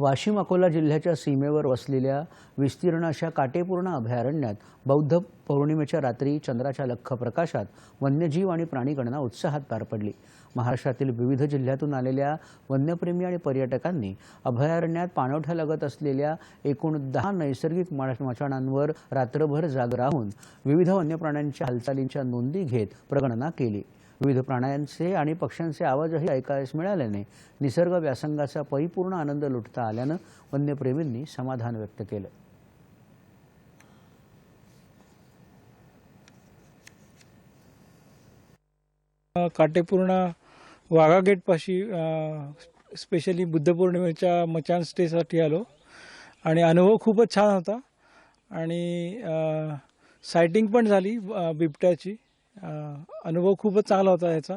वाशिम अकोला जिल्ह्याच्या सीमेवर वसलेल्या विस्तीर्ण अशा काटेपूर्ण अभयारण्यात बौद्ध पौर्णिमेच्या रात्री चंद्राच्या लख्ख प्रकाशात वन्यजीव आणि प्राणीगणना उत्साहात पार पडली. महाराष्ट्रातील विविध जिल्ह्यातून आलेल्या वन्यप्रेमी आणि पर्यटकांनी अभयारण्यात पाणवठ्यालगत असलेल्या एकूण दहा नैसर्गिक मचाणांवर रात्रभर जाग राहून विविध वन्यप्राण्यांच्या हालचालींच्या नोंदी घेत प्रगणना केली. विविध प्राण्यांचे आणि पक्ष्यांचे आवाजही ऐकायस मिळाल्याने निसर्ग व्यासंगाचा परिपूर्ण आनंद लुटता आल्यानं वन्यप्रेमींनी समाधान व्यक्त केलं. काटेपूर्णा काटेपूर्ण वाघा गेटपाशी स्पेशली बुद्धपौर्णिमेच्या मचान स्टेसाठी आलो. आणि अनुभव खूपच छान होता. आणि सायटिंग पण झाली बिबट्याची. अनुभव खूपच चांगला होता याचा.